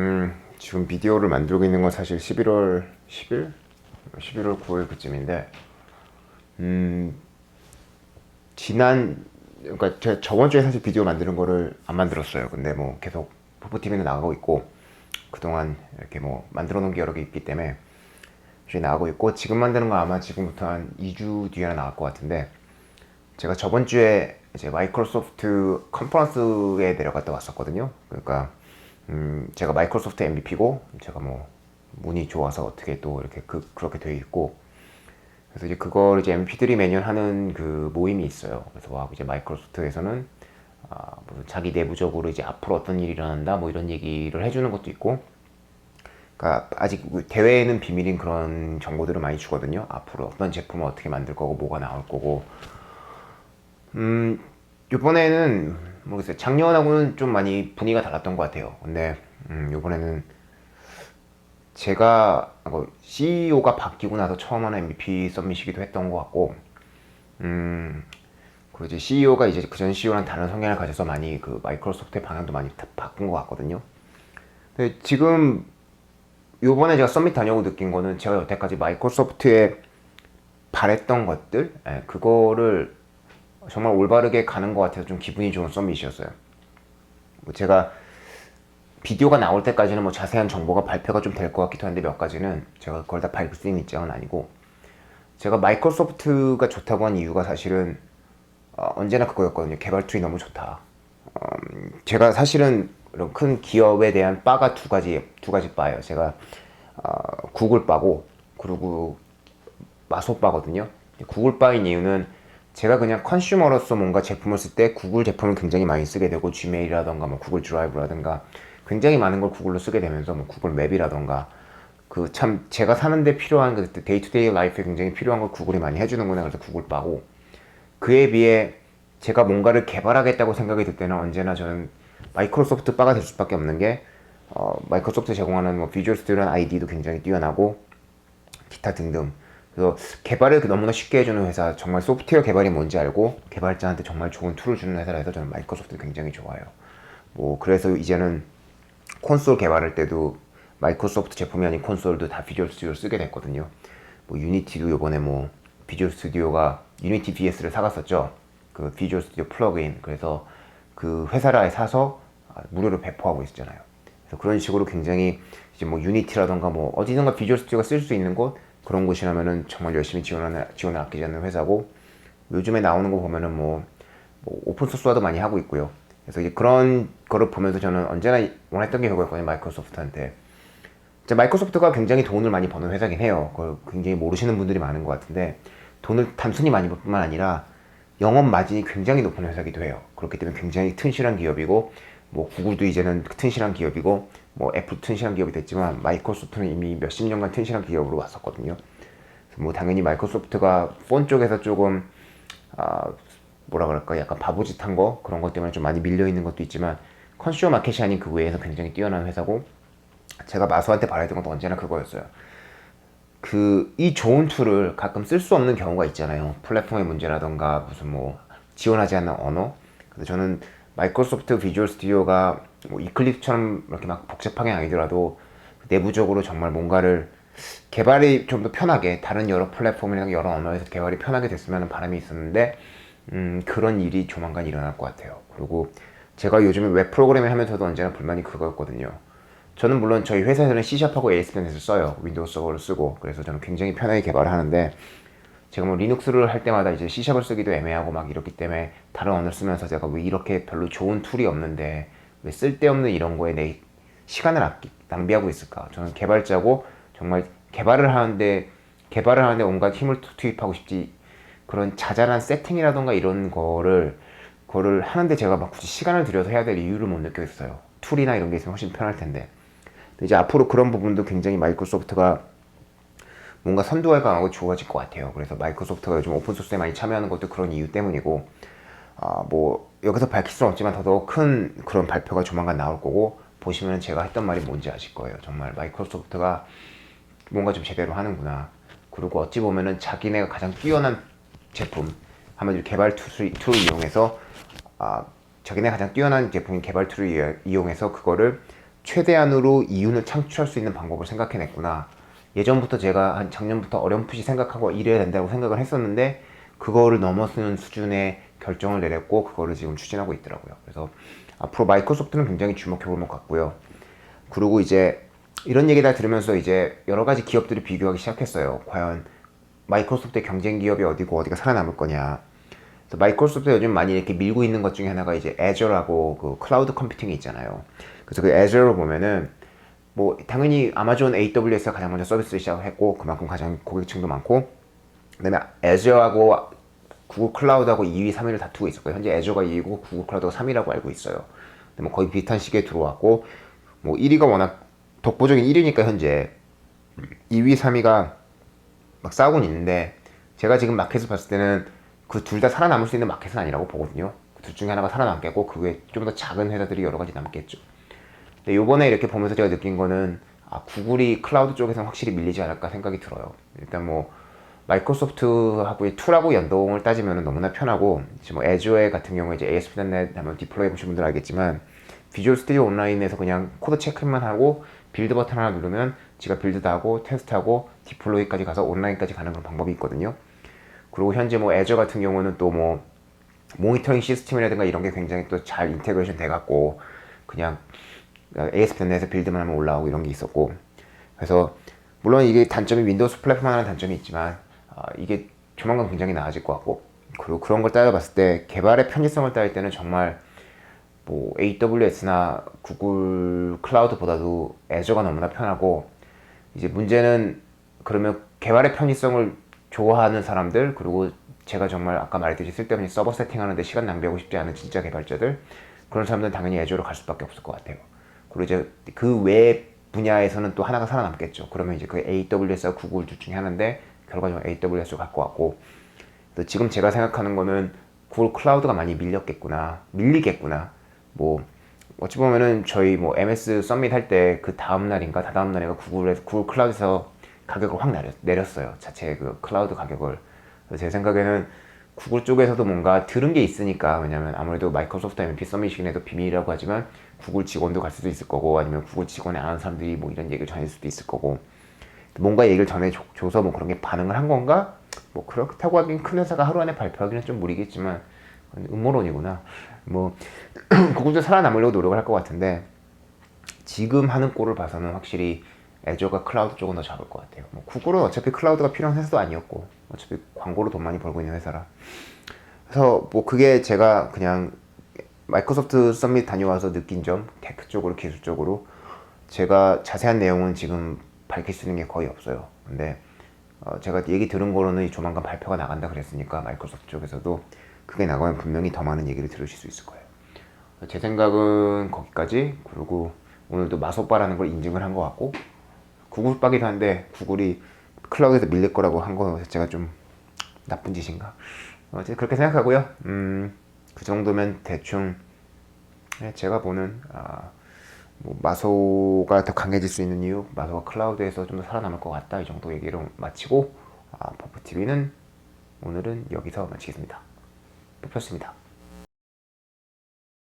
음, 지금 비디오를 만들고 있는 건 사실 11월 10일? 11월 9일 그쯤인데, 음, 지난, 그러니까 제가 저번 주에 사실 비디오 만드는 거를 안 만들었어요. 근데 뭐 계속 포포TV는 나가고 있고, 그동안 이렇게 뭐 만들어 놓은 게 여러 개 있기 때문에 이제 나가고 있고, 지금 만드는 거 아마 지금부터 한 2주 뒤에나 나갈 것 같은데, 제가 저번 주에 이제 마이크로소프트 컨퍼런스에 내려갔다 왔었거든요. 그러니까 음, 제가 마이크로소프트 MVP고 제가 뭐 운이 좋아서 어떻게 또 이렇게 그, 그렇게 돼 있고 그래서 이제 그걸 이제 MVP들이 매년 하는 그 모임이 있어요. 그래서 와 이제 마이크로소프트에서는 아, 무슨 자기 내부적으로 이제 앞으로 어떤 일이 일어난다 뭐 이런 얘기를 해주는 것도 있고 그러니까 아직 대회에는 비밀인 그런 정보들을 많이 주거든요. 앞으로 어떤 제품을 어떻게 만들 거고 뭐가 나올 거고 음, 요번에는 모르겠어요. 작년하고는 좀 많이 분위기가 달랐던 것 같아요. 근데 음, 요번에는 제가 CEO가 바뀌고 나서 처음 하는 MVP 서밋이기도 했던 것 같고, 음, 그 이제 CEO가 이제 그전 CEO랑 다른 성향을 가져서 많이 그 마이크로소프트의 방향도 많이 다 바꾼 것 같거든요. 근데 지금 요번에 제가 서밋 다녀오고 느낀 거는 제가 여태까지 마이크로소프트에 바랬던 것들, 예, 그거를 정말 올바르게 가는 것 같아서 좀 기분이 좋은 서밋이었어요. 뭐 제가 비디오가 나올 때까지는 뭐 자세한 정보가 발표가 좀 될 것 같기도 한데 몇 가지는 제가 그걸 다 밟을 수 있는 입장은 아니고 제가 마이크로소프트가 좋다고 한 이유가 사실은 어, 언제나 그거였거든요. 개발 툴이 너무 좋다. 어, 제가 사실은 이런 큰 기업에 대한 바가 두 가지 두 가지 바예요. 제가 어, 구글 바고 그리고 마소 바거든요. 구글 바인 이유는 제가 그냥 컨슈머로서 뭔가 제품을 쓸 때 구글 제품을 굉장히 많이 쓰게 되고 지메일이라던가 뭐 구글 드라이브라던가 굉장히 많은 걸 구글로 쓰게 되면서 뭐 구글 맵이라던가 그 참 제가 사는데 필요한 그 데이투데이 라이프에 굉장히 필요한 걸 구글이 많이 해주는구나 그래서 구글 바고 그에 비해 제가 뭔가를 개발하겠다고 생각이 들 때는 언제나 저는 마이크로소프트 바가 될 수밖에 없는 게 어, 마이크로소프트 제공하는 뭐 비주얼 스튜디오 아이디도 굉장히 뛰어나고 기타 등등 그래서 개발을 너무나 쉽게 해주는 회사, 정말 소프트웨어 개발이 뭔지 알고 개발자한테 정말 좋은 툴을 주는 회사라서 저는 마이크로소프트 굉장히 좋아요. 뭐 그래서 이제는 콘솔 개발할 때도 마이크로소프트 제품이 아닌 콘솔도 다 비주얼 스튜디오를 쓰게 됐거든요. 뭐 유니티도 이번에 뭐 비주얼 스튜디오가 유니티 VS를 사갔었죠. 그 비주얼 스튜디오 플러그인. 그래서 그 아예 사서 무료로 배포하고 있잖아요. 그래서 그런 식으로 굉장히 이제 뭐 유니티라던가 뭐 어디선가 비주얼 스튜디오가 쓸 수 있는 곳 그런 곳이라면은 정말 열심히 지원하는 지원을 아끼지 않는 회사고 요즘에 나오는 거 보면은 뭐, 뭐 오픈 소스화도 많이 하고 있고요. 그래서 이제 그런 거를 보면서 저는 언제나 원했던 게 그거였거든요. 마이크로소프트한테. 마이크로소프트가 굉장히 돈을 많이 버는 회사긴 해요. 그걸 굉장히 모르시는 분들이 많은 것 같은데 돈을 단순히 많이 벌 뿐만 아니라 영업 마진이 굉장히 높은 회사기도 해요. 그렇기 때문에 굉장히 튼실한 기업이고 뭐 구글도 이제는 튼실한 기업이고 뭐 애플 튼실한 기업이 됐지만 마이크로소프트는 이미 몇십 년간 튼실한 기업으로 왔었거든요. 뭐 당연히 마이크로소프트가 폰 쪽에서 조금 아 뭐라 그럴까 약간 바보짓한 거 그런 것 때문에 좀 많이 밀려 있는 것도 있지만 컨슈머 마켓이 아닌 그 외에서 굉장히 뛰어난 회사고 제가 마수한테 바라던 것도 언제나 그거였어요. 그 이 좋은 툴을 가끔 쓸 수 없는 경우가 있잖아요. 플랫폼의 문제라던가 무슨 뭐 지원하지 않는 언어. 그래서 저는 마이크로소프트 비주얼 스튜디오가 뭐 이클립스처럼 이렇게 막 복잡하게 아니더라도 내부적으로 정말 뭔가를 개발이 좀 더 편하게 다른 여러 플랫폼이나 여러 언어에서 개발이 편하게 됐으면 하는 바람이 있었는데 음, 그런 일이 조만간 일어날 것 같아요. 그리고 제가 요즘에 웹 프로그래밍 하면서도 언제나 불만이 그거였거든요. 저는 물론 저희 회사에서는 C샵하고 ASP.NET을 써요. 윈도우 서버를 쓰고 그래서 저는 굉장히 편하게 개발을 하는데 제가 뭐 리눅스를 할 때마다 이제 C샵을 쓰기도 애매하고 막 이렇기 때문에 다른 언어를 쓰면서 제가 왜 이렇게 별로 좋은 툴이 없는데 왜 쓸데없는 이런 거에 내 시간을 아끼, 낭비하고 있을까? 저는 개발자고 정말 개발을 하는데 개발을 하는데 온갖 힘을 투입하고 싶지 그런 자잘한 세팅이라던가 이런 거를 거를 하는데 제가 막 굳이 시간을 들여서 해야 될 이유를 못 느꼈어요. 툴이나 이런 게 있으면 훨씬 편할 텐데. 이제 앞으로 그런 부분도 굉장히 마이크로소프트가 뭔가 선두에 강하고 좋아질 것 같아요. 그래서 마이크로소프트가 요즘 오픈소스에 많이 참여하는 것도 그런 이유 때문이고, 아, 뭐, 여기서 밝힐 수는 없지만 더더욱 큰 그런 발표가 조만간 나올 거고, 보시면 제가 했던 말이 뭔지 아실 거예요. 정말 마이크로소프트가 뭔가 좀 제대로 하는구나. 그리고 어찌 보면은 자기네가 가장 뛰어난 제품, 한마디로 개발 툴을, 툴을 이용해서, 아, 자기네 가장 뛰어난 제품인 개발 툴을 이용해서 그거를 최대한으로 이윤을 창출할 수 있는 방법을 생각해냈구나. 예전부터 제가 한 작년부터 어렴풋이 생각하고 이래야 된다고 생각을 했었는데 그거를 넘어서는 수준의 결정을 내렸고 그거를 지금 추진하고 있더라고요. 그래서 앞으로 마이크로소프트는 굉장히 주목해 볼 것 같고요. 그리고 이제 이런 얘기 다 들으면서 이제 여러 가지 기업들이 비교하기 시작했어요. 과연 마이크로소프트의 경쟁 기업이 어디고 어디가 살아남을 거냐. 그래서 마이크로소프트 요즘 많이 이렇게 밀고 있는 것 중에 하나가 이제 애저라고 그 클라우드 컴퓨팅이 있잖아요. 그래서 그 애저를 보면은 뭐 당연히 아마존 AWS가 가장 먼저 서비스를 시작했고 그만큼 가장 고객층도 많고 그다음에 애저하고 구글 클라우드하고 2위, 3위를 다투고 있었고요. 현재 애저가 2위고 구글 클라우드가 3위라고 알고 있어요. 근데 뭐 거의 비슷한 시기에 들어왔고 뭐 1위가 워낙 독보적인 1위니까 현재 2위, 3위가 막 싸우고는 있는데 제가 지금 마켓을 봤을 때는 그 둘 다 살아남을 수 있는 마켓은 아니라고 보거든요. 그 둘 중에 하나가 살아남겠고 그 외에 좀 더 작은 회사들이 여러 가지 남겠죠. 근데 요번에 이렇게 보면서 제가 느낀 거는 아, 구글이 클라우드 쪽에서 확실히 밀리지 않을까 생각이 들어요. 일단 뭐 마이크로소프트하고의 툴하고 연동을 따지면 너무나 편하고 지금 뭐 애주어 같은 경우에 이제 ASP.NET 한번 디플로이 해보신 분들 알겠지만 비주얼 스튜디오 온라인에서 그냥 코드 체크만 하고 빌드 버튼 하나 누르면 지가 빌드도 하고 테스트하고 디플로이까지 가서 온라인까지 가는 그런 방법이 있거든요. 그리고 현재 뭐 애저 같은 경우는 또 뭐 모니터링 시스템이라든가 이런 게 굉장히 또 잘 인테그레이션 돼 갖고 그냥 ASP.NET에서 빌드만 하면 올라오고 이런 게 있었고 그래서 물론 이게 단점이 윈도우스 플랫폼 하나는 단점이 있지만 아, 이게 조만간 굉장히 나아질 것 같고 그리고 그런 걸 따져봤을 때 개발의 편의성을 따질 때는 정말 뭐 AWS나 구글 클라우드보다도 애저가 너무나 편하고 이제 문제는 그러면 개발의 편의성을 좋아하는 사람들 그리고 제가 정말 아까 말했듯이 쓸데없는 서버 세팅하는데 시간 낭비하고 싶지 않은 진짜 개발자들 그런 사람들은 당연히 애저로 갈 수밖에 없을 것 같아요. 그리고 이제 그 외 분야에서는 또 하나가 살아남겠죠. 그러면 이제 그 AWS와 구글 둘 중에 하나인데 결과적으로 AWS로 갈것 같고 또 지금 제가 생각하는 거는 구글 클라우드가 많이 밀렸겠구나 밀리겠구나. 뭐 어찌 보면은 저희 뭐 MS 서밋 할 때 그 다음 날인가 다다음 날인가 구글에서 구글 클라우드에서 가격을 확 내렸, 내렸어요. 자체 그 클라우드 가격을. 그래서 제 생각에는 구글 쪽에서도 뭔가 들은 게 있으니까 왜냐면 아무래도 마이크로소프트 MVP 서밋이긴 해도 비밀이라고 하지만 구글 직원도 갈 수도 있을 거고 아니면 구글 직원이 아는 사람들이 뭐 이런 얘기를 전할 수도 있을 거고 뭔가 얘기를 전해줘서 뭐 그런 게 반응을 한 건가? 뭐 그렇다고 하긴 큰 회사가 하루 안에 발표하기는 좀 무리겠지만 음모론이구나. 뭐 구글도 살아남으려고 노력을 할 것 같은데 지금 하는 꼴을 봐서는 확실히 애저가 클라우드 쪽은 더 잡을 것 같아요. 뭐 구글은 어차피 클라우드가 필요한 회사도 아니었고 어차피 광고로 돈 많이 벌고 있는 회사라. 그래서 뭐 그게 제가 그냥 마이크로소프트 서밋 다녀와서 느낀 점 테크적으로 기술적으로 제가 자세한 내용은 지금 밝힐 수 있는 게 거의 없어요. 근데 어 제가 얘기 들은 거로는 조만간 발표가 나간다 그랬으니까 마이크로소프트 쪽에서도 그게 나가면 분명히 더 많은 얘기를 들으실 수 있을 거예요. 제 생각은 거기까지 그리고 오늘도 마소빠라는 걸 인증을 한 것 같고 구글 빠기도 한데 구글이 클라우드에서 밀릴 거라고 한 거 자체가 좀 나쁜 짓인가. 어쨌든 그렇게 생각하고요. 음, 그 정도면 대충 네, 제가 보는 아, 뭐 마소가 더 강해질 수 있는 이유 마소가 클라우드에서 좀 더 살아남을 것 같다 이 정도 얘기를 마치고 아, 버프TV는 오늘은 여기서 마치겠습니다. 뽑혔습니다